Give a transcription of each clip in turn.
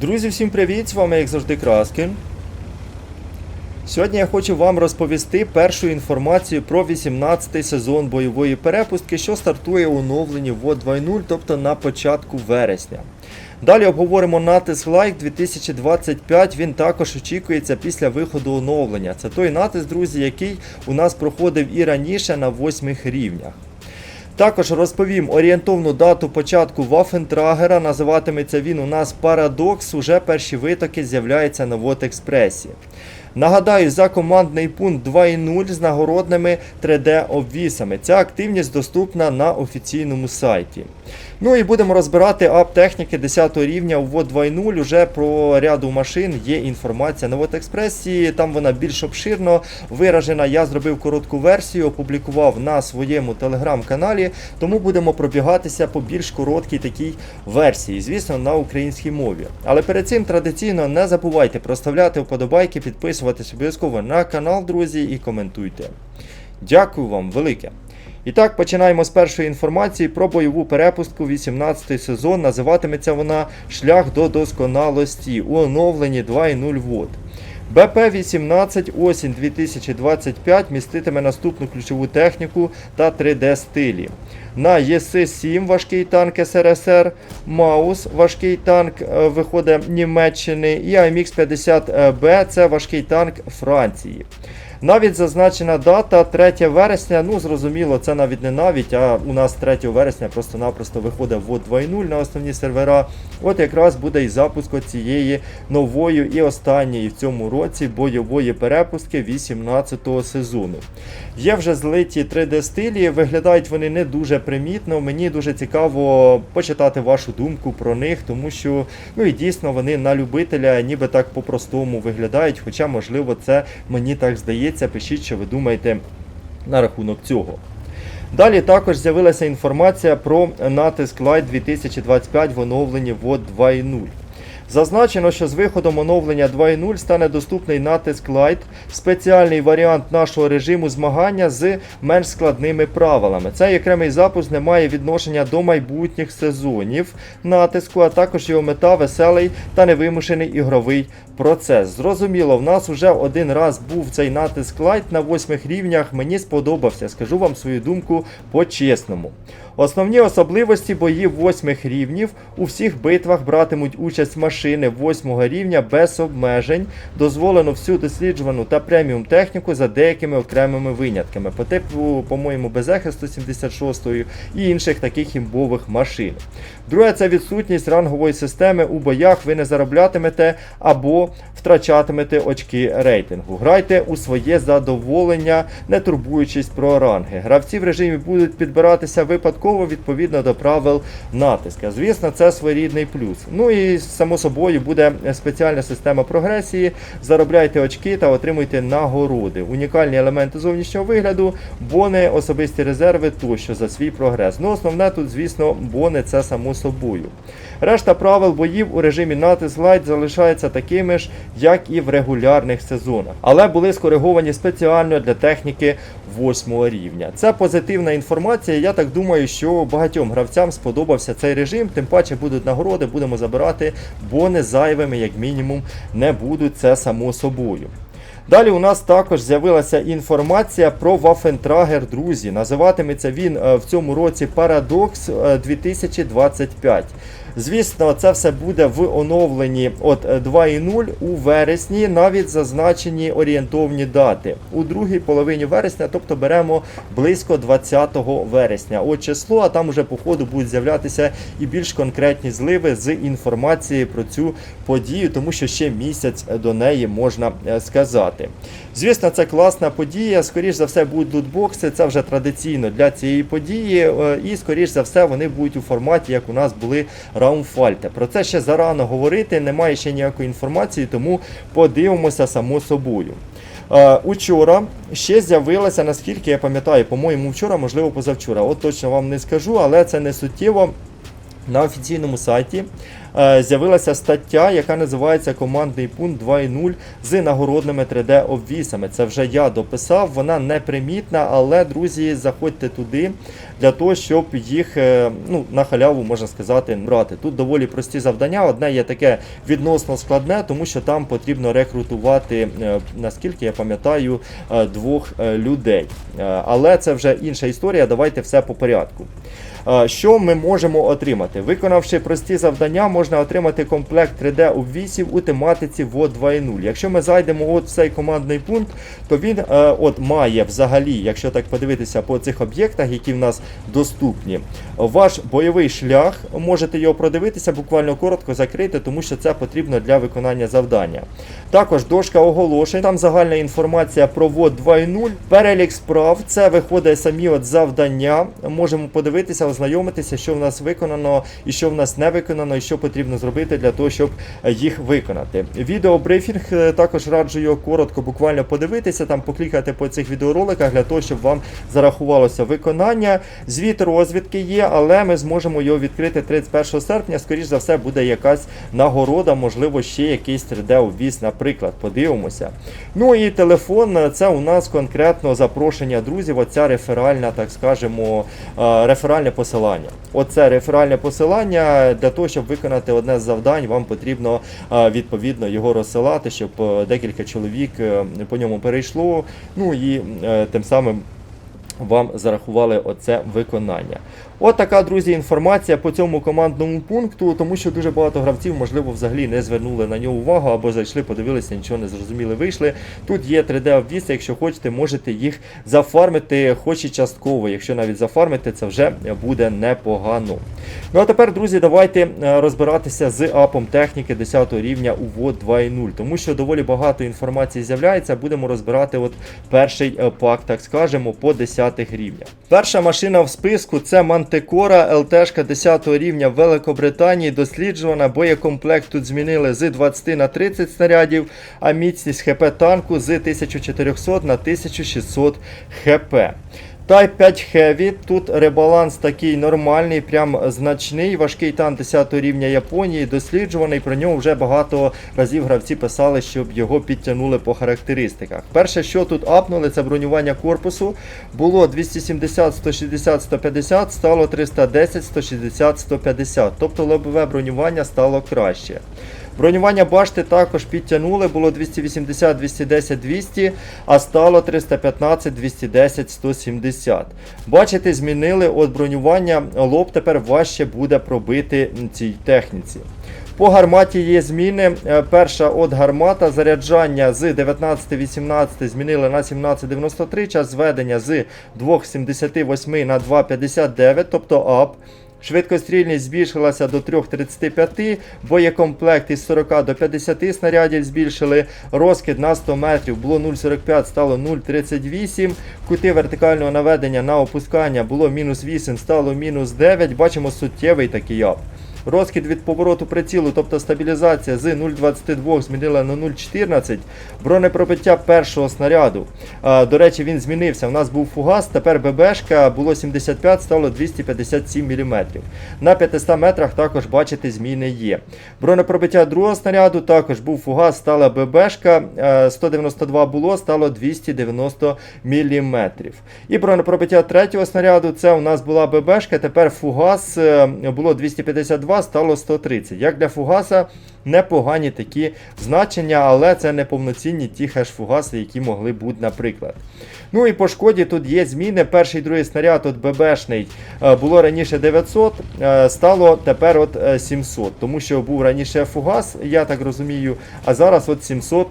Друзі, всім привіт! З вами, як завжди, Краскін. Сьогодні я хочу вам розповісти першу інформацію про 18-й сезон бойової перепустки, що стартує у оновленні ВОД 2.0, тобто на початку вересня. Далі обговоримо натиск лайк 2025. Він також очікується після виходу оновлення. Це той натиск, друзі, який у нас проходив і раніше на восьмих рівнях. Також розповім орієнтовну дату початку Вафентрагера. Називатиметься він у нас Парадокс. Уже перші витоки з'являються на Вотекспресі. Нагадаю, за командний пункт 2.0 з нагородними 3D-обвісами. Ця активність доступна на офіційному сайті. Ну і будемо розбирати ап техніки 10 рівня у ВОД 2.0. Уже про ряду машин є інформація на Вотекспресі. Там вона більш обширно виражена. Я зробив коротку версію, опублікував на своєму телеграм-каналі, тому будемо пробігатися по більш короткій такій версії, звісно, на українській мові. Але перед цим традиційно не забувайте проставляти вподобайки, підписуватись обов'язково на канал, друзі, і коментуйте. Дякую вам велике. І так, починаємо з першої інформації про бойову перепустку 18 сезон. Називатиметься вона Шлях до досконалості у оновленні 2.0 вод. БП-18 осінь 2025 міститиме наступну ключову техніку та 3D стилі. На ЄС-7 важкий танк СРСР, Маус важкий танк е, виходить Німеччини і АМХ-50Б це важкий танк Франції. Навіть зазначена дата 3 вересня, ну зрозуміло, це навіть не навіть, а у нас 3 вересня просто-напросто виходить ВОД 2.0 на основні сервера. От якраз буде і запуск цієї нової і останньої в цьому році бойової перепустки 18-го сезону. Є вже злиті 3D стилі, виглядають вони не дуже примітно. Мені дуже цікаво почитати вашу думку про них, тому що ну і дійсно вони на любителя ніби так по-простому виглядають, хоча, можливо, це мені так здається. Пишіть, що ви думаєте на рахунок цього. Далі також з'явилася інформація про натиск Light 2025 в оновленні ВОД 2.0. Зазначено, що з виходом оновлення 2.0 стане доступний натиск Light, спеціальний варіант нашого режиму змагання з менш складними правилами. Цей окремий запуск не має відношення до майбутніх сезонів натиску, а також його мета веселий та невимушений ігровий процес. Зрозуміло, в нас вже один раз був цей натиск Light на восьмих рівнях. Мені сподобався. Скажу вам свою думку по-чесному. Основні особливості боїв восьмих рівнів у всіх битвах братимуть участь машини восьмого рівня без обмежень. Дозволено всю досліджувану та преміум техніку за деякими окремими винятками, по типу, по-моєму, Безехи 176 і інших таких імбових машин. Друге, це відсутність рангової системи у боях ви не зароблятимете або втрачатимете очки рейтингу. Грайте у своє задоволення, не турбуючись про ранги. Гравці в режимі будуть підбиратися випадково відповідно до правил натиска. Звісно, це своєрідний плюс. Ну і само собою буде спеціальна система прогресії. Заробляйте очки та отримуйте нагороди. Унікальні елементи зовнішнього вигляду, бони, особисті резерви тощо за свій прогрес. Ну, основне тут, звісно, бони це само собою. Решта правил боїв у режимі натиск Light залишаються такими ж, як і в регулярних сезонах, але були скориговані спеціально для техніки 8 рівня. Це позитивна інформація. Я так думаю, що багатьом гравцям сподобався цей режим, тим паче будуть нагороди, будемо забирати, бони зайвими, як мінімум, не будуть це само собою. Далі у нас також з'явилася інформація про Waffentrager, друзі. Називатиметься він е, в цьому році Paradox е, 2025. Звісно, це все буде в оновленні от е, 2.0 у вересні, навіть зазначені орієнтовні дати. У другій половині вересня, тобто беремо близько 20 вересня. От число, а там уже по ходу будуть з'являтися і більш конкретні зливи з інформації про цю подію, тому що ще місяць до неї можна е, сказати. Звісно, це класна подія. Скоріш за все, будуть лутбокси. Це вже традиційно для цієї події. е, І скоріш за все, вони будуть у форматі, як у нас були Раумфальте. Про це ще зарано говорити, немає ще ніякої інформації, тому подивимося само собою. Е, Учора ще з'явилася, наскільки я пам'ятаю, по-моєму, вчора, можливо, позавчора. От точно вам не скажу, але це не суттєво. На офіційному сайті е, з'явилася стаття, яка називається Командний пункт 2.0 з нагородними 3D-обвісами. Це вже я дописав, вона непримітна, але, друзі, заходьте туди для того, щоб їх е, ну, на халяву, можна сказати, брати. Тут доволі прості завдання. Одне є таке відносно складне, тому що там потрібно рекрутувати, е, наскільки я пам'ятаю, двох людей. Але це вже інша історія. Давайте все по порядку. Е, Що ми можемо отримати? Виконавши прості завдання, можна отримати комплект 3D обвісів у тематиці ВОД 2.0. Якщо ми зайдемо от в цей командний пункт, то він е, от має взагалі, якщо так подивитися по цих об'єктах, які в нас доступні, ваш бойовий шлях, можете його продивитися, буквально коротко закрити, тому що це потрібно для виконання завдання. Також дошка оголошень, там загальна інформація про ВОД 2.0, перелік справ, це виходить самі от завдання. Можемо подивитися, ознайомитися, що в нас виконано і що в нас не виконано, і що потрібно зробити для того, щоб е, їх виконати. Відеобрифінг е, також раджу його коротко, буквально подивитися, там поклікати по цих відеороликах для того, щоб вам зарахувалося виконання. Звіт розвідки є, але ми зможемо його відкрити 31 серпня. Скоріш за все, буде якась нагорода, можливо, ще якийсь 3D-обвіз, наприклад. Подивимося. Ну і телефон це у нас конкретно запрошення друзів. Оця реферальна, так скажемо, е, реферальне посилання. Оце реферальне посилання для того, щоб виконати одне з завдань, вам потрібно е, відповідно його розсилати, щоб е, декілька чоловік е, по ньому перейшло. Ну і тим самим вам зарахували оце виконання. От така, друзі, інформація по цьому командному пункту, тому що дуже багато гравців, можливо, взагалі не звернули на нього увагу або зайшли, подивилися, нічого не зрозуміли, вийшли. Тут є 3D-обвіси, якщо хочете, можете їх зафармити, хоч і частково. Якщо навіть зафармити, це вже буде непогано. Ну а тепер, друзі, давайте е, розбиратися з апом техніки 10 рівня у ВОД 2.0, тому що доволі багато інформації з'являється. Будемо розбирати от перший е, пак, так скажемо, по 10 рівнях. Перша машина в списку це Мантекора ЛТшка 10 рівня в Великобританії. Досліджувана. Боєкомплект тут змінили з 20 на 30 снарядів, а міцність ХП танку з 1400 на 1600 ХП. Type 5 Heavy, тут ребаланс такий нормальний, прям значний. Важкий танк 10 рівня Японії, досліджуваний. Про нього вже багато разів гравці писали, щоб його підтягнули по характеристиках. Перше, що тут апнули, це бронювання корпусу. Було 270, 160, 150, стало 310, 160, 150. Тобто лобове бронювання стало краще. Бронювання башти також підтягнули, було 280, 210, 200, а стало 315, 210, 170. Бачите, змінили от бронювання, лоб тепер важче буде пробити цій техніці. По гарматі є зміни. Е, Перша от гармата заряджання з 19.18 змінили на 17.93, час зведення з 2.78 на 2.59, тобто ап. Швидкострільність збільшилася до 3,35, боєкомплект із 40 до 50 снарядів збільшили, розкид на 100 метрів було 0,45, стало 0,38, кути вертикального наведення на опускання було мінус 8, стало мінус 9, бачимо суттєвий такий ап. Розкид від повороту прицілу, тобто стабілізація з 0,22 змінила на 0,14. Бронепробиття першого снаряду. До речі, він змінився. У нас був фугас, тепер ББшка було 75, стало 257 мм. На 500 метрах також, бачите, зміни є. Бронепробиття другого снаряду також був фугас, стала ББшка. е, 192 було, стало 290 мм. І бронепробиття третього снаряду це у нас була ББшка, тепер фугас е, було 252, стало 130. Як для фугаса непогані такі значення, але це не повноцінні ті хеш-фугаси, які могли бути, наприклад. Ну і по шкоді тут є зміни. Перший другий снаряд от ББшний е, було раніше 900, е, стало тепер от е, 700, тому що був раніше фугас, я так розумію, а зараз от 700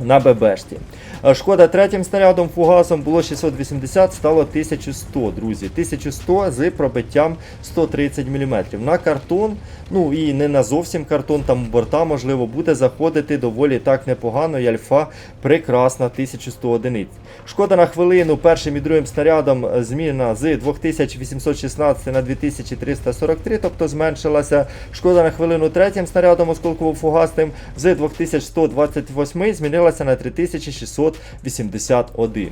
на ББшці. Е, Шкода третім снарядом фугасом було 680, стало 1100, друзі. 1100 з пробиттям 130 мм. На картон, ну і не на зовсім картон, там борта, можливо, буде заходити доволі так непогано. І альфа прекрасна 1100 одиниць. Шкода на хвилину першим і другим снарядом е, зміна з 2816 на 2343, тобто зменшилася. Шкода на хвилину третім снарядом осколково-фугасним з 2128 змінилася на 3681.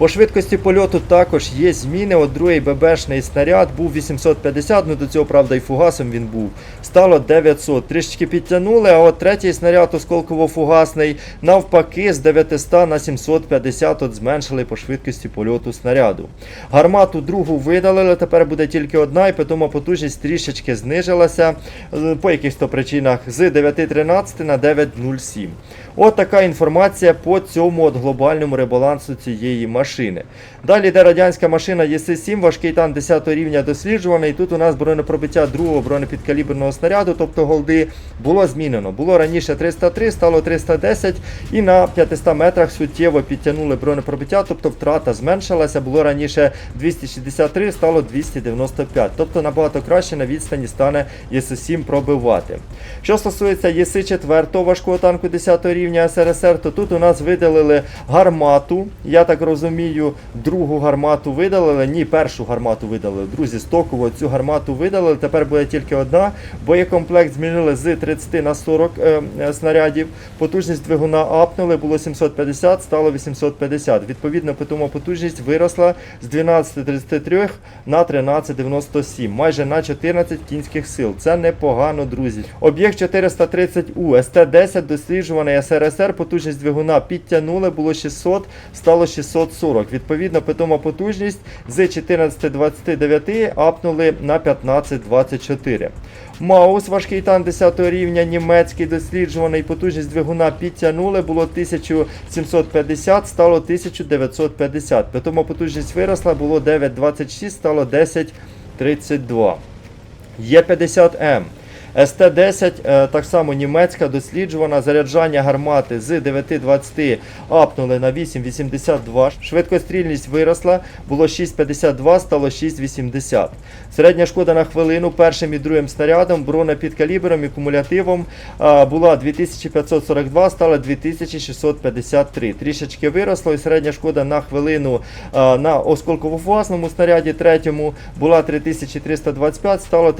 По швидкості польоту також є зміни. От другий ББшний снаряд був 850, ну до цього, правда, і фугасом він був. Стало 900. Трішечки підтягнули, а от третій снаряд осколково-фугасний навпаки з 900 на 750 от зменшили по швидкості польоту снаряду. Гармату другу видалили, тепер буде тільки одна, і тому потужність трішечки знижилася е, по якихось то причинах з 9.13 на 9.07. От така інформація по цьому от глобальному ребалансу цієї машини. Далі йде радянська машина ЄС-7, важкий танк 10 рівня досліджуваний. Тут у нас бронепробиття другого бронепідкаліберного снаряду, тобто голди, було змінено. Було раніше 303, стало 310 і на 500 метрах суттєво підтягнули бронепробиття, тобто втрата зменшилася. Було раніше 263, стало 295. Тобто набагато краще на відстані стане ЄС-7 пробивати. Що стосується ЄС-4 важкого танку 10 рівня СРСР, то тут у нас видалили гармату. Я так розумію, другу гармату видалили. Ні, першу гармату видалили. Друзі, стоково цю гармату видалили. Тепер буде тільки одна. Боєкомплект змінили з 30 на 40 е, е, снарядів. Потужність двигуна апнули, було 750, стало 850. Відповідно, питома потужність виросла з 12,33 на 13,97, майже на 14 кінських сил. Це непогано, друзі. Об'єкт 430У, СТ-10 досліджуваний СРСР, потужність двигуна підтягнули, було 600, стало 640. Відповідно, питома потужність з 14,29 апнули на 15,24. Маус, важкий танк 10 рівня, німецький досліджуваний, потужність двигуна підтягнули, було 1750, стало 1950. Питома потужність виросла, було 9,26, стало 10,32. Є50М. СТ-10, е, так само німецька, досліджувана, заряджання гармати з 9,20 апнули на 8,82. Швидкострільність виросла, було 6,52, стало 6,80. Середня шкода на хвилину першим і другим снарядом, бронепідкалібером і кумулятивом е, була 2542, стала 2653. Трішечки виросло і середня шкода на хвилину е, на осколково-фугасному снаряді третьому була 3325, стало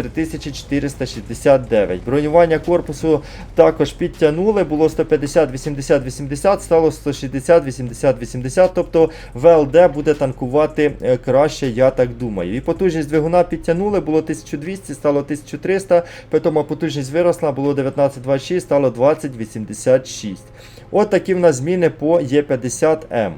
3469. Бронювання корпусу також підтягнули, було 150, 80, 80, стало 160, 80, 80, тобто ВЛД буде танкувати е, краще, я так думаю. І потужність двигуна підтягнули, було 1200, стало 1300, потім потужність виросла, було 1926, стало 2086. От такі в нас зміни по Е50М.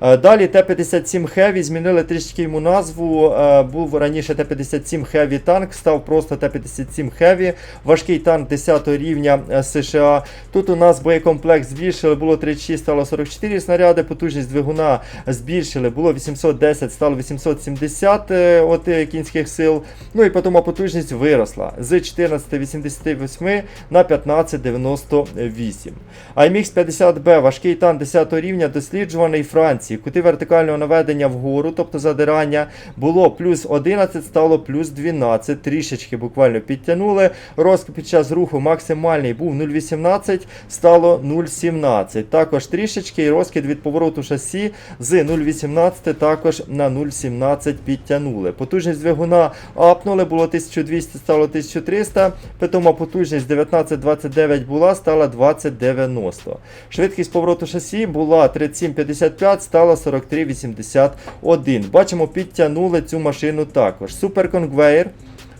Е, Далі Т-57 Heavy змінили трішки йому назву. Е, Був раніше Т-57 Heavy танк, став просто Т-57 Heavy, важкий танк 10 рівня е, США. Тут у нас боєкомплект збільшили, було 36, стало 44 снаряди, потужність двигуна збільшили, було 810, стало 870 е, от, кінських сил. Ну і потім потужність виросла з 14,88 на 15,98. IMX 50B, важкий танк 10 рівня, досліджуваний Франції. Кути вертикального наведення вгору, тобто задирання, було плюс 11, стало плюс 12, трішечки буквально підтягнули. Розкид під час руху максимальний був 0,18, стало 0,17. Також трішечки і розкид від повороту шасі з 0,18 також на 0,17 підтягнули. Потужність двигуна апнули, було 1200, стало 1300, питома потужність 19,29 була, стала 20,90. Швидкість повороту шасі була 37,55, стала 43,81. Бачимо, підтягнули цю машину також. Суперконгвейер.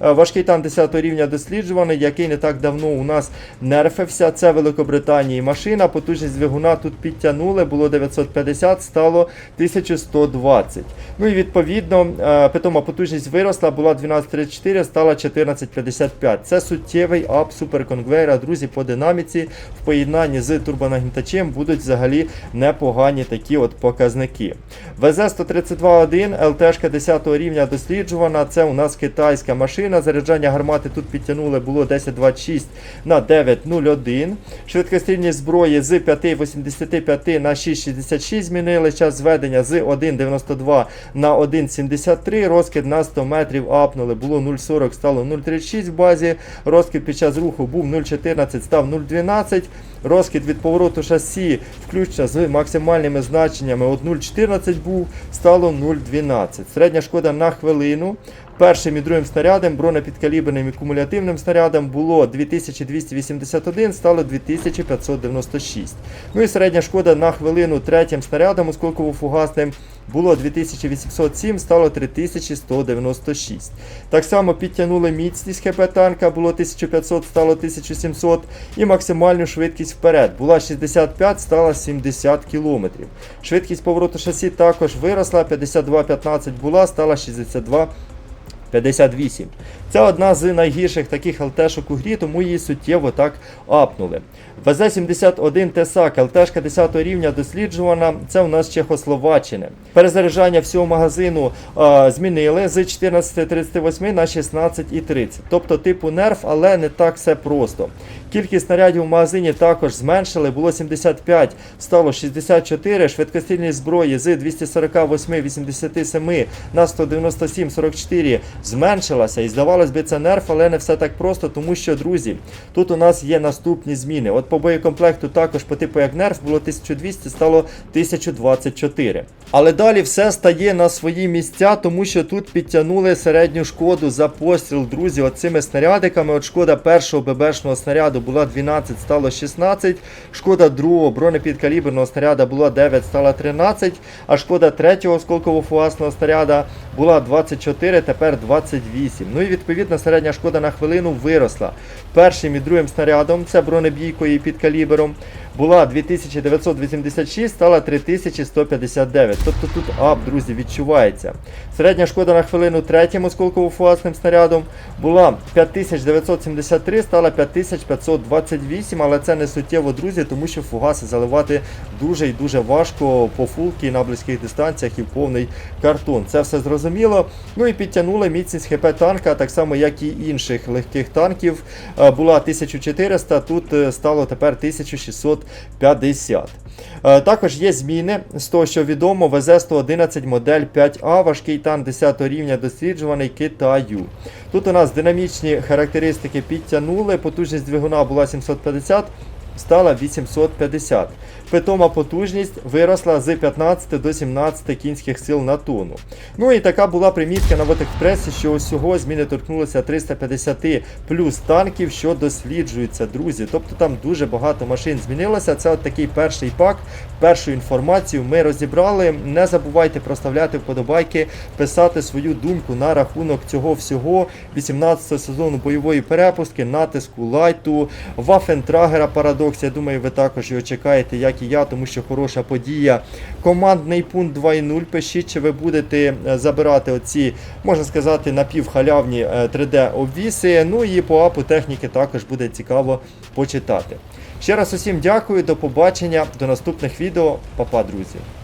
Е, Важкий танк 10 рівня досліджуваний, який не так давно у нас нерфився. Це Великобританії машина. Потужність двигуна тут підтягнули, було 950, стало 1120. Ну і відповідно, е, питома потужність виросла, була 1234, стала 1455. Це суттєвий ап суперконгвейера, друзі, по динаміці в поєднанні з турбонагнітачем будуть взагалі непогані такі от показники. ВЗ-132-1, ЛТшка 10 рівня досліджувана. Це у нас китайська машина. Заряджання гармати тут підтягнули, було 10,26 на 9,01. Швидкострільність зброї з 5,85 на 6,66 змінили. Час зведення з 1,92 на 1,73. Розкид на 100 метрів апнули. Було 0,40, стало 0,36 в базі. Розкид під час руху був 0,14, став 0,12. Розкид від повороту шасі, включно з максимальними значеннями, от 0,14 був, стало 0,12. Середня шкода на хвилину Першим і другим снарядом, бронепідкаліберним і кумулятивним снарядом було 2281, стало 2596. Ну і середня шкода на хвилину третім снарядом осколково-фугасним було 2807, стало 3196. Так само підтягнули міцність ХП танка, було 1500, стало 1700. І максимальну швидкість вперед була 65, стала 70 км. Швидкість повороту шасі також виросла, 52-15 була, стала 62 58. Це одна з найгірших таких ЛТшок у грі, тому її суттєво так апнули. ВЗ-71 ТСАК, ЛТшка 10 рівня досліджувана, це у нас Чехословаччини. Перезаряджання всього магазину а, змінили з 14.38 на 16.30. Тобто типу нерв, але не так все просто. Кількість снарядів в магазині також зменшили, було 75, стало 64, швидкострільність зброї з 248-87 на 197-44 зменшилася. І здавалось би, це нерв, але не все так просто, тому що, друзі, тут у нас є наступні зміни. От по боєкомплекту також по типу як нерв було 1200, стало 1024. Але далі все стає на свої місця, тому що тут підтягнули середню шкоду за постріл, друзі, оцими снарядиками. От шкода першого ББшного снаряду була 12, стало 16. Шкода другого бронепідкаліберного снаряда була 9, стала 13. А шкода третього осколково-фугасного снаряда була 24, тепер 28. Ну і відповідно середня шкода на хвилину виросла. Першим і другим снарядом, це бронебійкою під підкалібером, була 2986, стала 3159. Тобто тут ап, друзі, відчувається. Середня шкода на хвилину третім осколково-фугасним снарядом була 5973, стала 5528, але це не суттєво, друзі, тому що фугаси заливати дуже і дуже важко по фулки на близьких дистанціях і повний картон. Це все зрозуміло. Ну і підтягнули міцність ХП танка, так само, як і інших легких танків. Е, була 1400, тут е, стало тепер 1600. 950. Е, також є зміни з того, що відомо, ВЗ-111 модель 5А, важкий танк 10 рівня досліджуваний Китаю. Тут у нас динамічні характеристики підтягнули, потужність двигуна була 750 стала 850. Питома потужність виросла з 15 до 17 кінських сил на тонну. Ну і така була примітка на Вотекспресі, що усього зміни торкнулися 350 плюс танків, що досліджуються, друзі. Тобто там дуже багато машин змінилося. Це от такий перший пак, першу інформацію ми розібрали. Не забувайте проставляти вподобайки, писати свою думку на рахунок цього всього. 18 сезону бойової перепустки, натиску лайту, Вафентрагера парадокс. Я думаю, ви також його чекаєте, як і я, тому що хороша подія. Командний пункт 2.0. Пишіть, чи ви будете е, забирати оці, можна сказати, напівхалявні е, 3D-обвіси. Ну і по апу техніки також буде цікаво почитати. Ще раз усім дякую, до побачення, до наступних відео. Па-па, друзі!